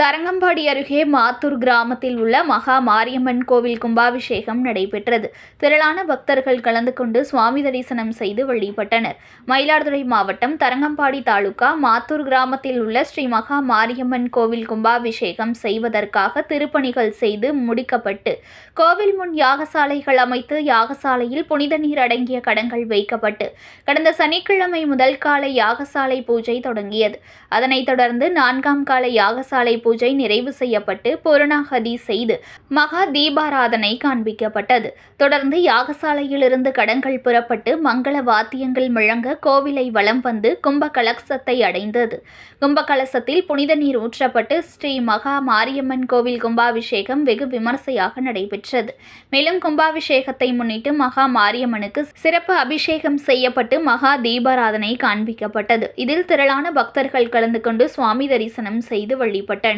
தரங்கம்பாடி அருகே மாத்தூர் கிராமத்தில் உள்ள மகா மாரியம்மன் கோவில் கும்பாபிஷேகம் நடைபெற்றது. திரளான பக்தர்கள் கலந்து கொண்டு சுவாமி தரிசனம் செய்து வழிபட்டனர். மயிலாடுதுறை மாவட்டம் தரங்கம்பாடி தாலுகா மாத்தூர் கிராமத்தில் உள்ள ஸ்ரீ மகா மாரியம்மன் கோவில் கும்பாபிஷேகம் செய்வதற்காக திருப்பணிகள் செய்து முடிக்கப்பட்டு கோவில் முன் யாகசாலைகள் அமைத்து யாகசாலையில் புனித நீர் அடங்கிய கடங்கள் வைக்கப்பட்டு கடந்த சனிக்கிழமை முதல் கால யாகசாலை பூஜை தொடங்கியது. அதனைத் தொடர்ந்து நான்காம் கால யாகசாலை பூஜை நிறைவு செய்யப்பட்டு பூரணாகதி செய்து மகா தீபாராதனை காண்பிக்கப்பட்டது. தொடர்ந்து யாகசாலையிலிருந்து கடங்கள் புறப்பட்டு மங்கள வாத்தியங்கள் முழங்க கோவிலை வலம் வந்து கும்ப கலசத்தை அடைந்தது. கும்ப கலசத்தில் புனித நீர் ஊற்றப்பட்டு ஸ்ரீ மகா மாரியம்மன் கோவில் கும்பாபிஷேகம் வெகு விமர்சையாக நடைபெற்றது. மேலும் கும்பாபிஷேகத்தை முன்னிட்டு மகா மாரியம்மனுக்கு சிறப்பு அபிஷேகம் செய்யப்பட்டு மகா தீபாராதனை காண்பிக்கப்பட்டது. இதில் திரளான பக்தர்கள் கலந்து கொண்டு சுவாமி தரிசனம் செய்து வழிபட்டனர்.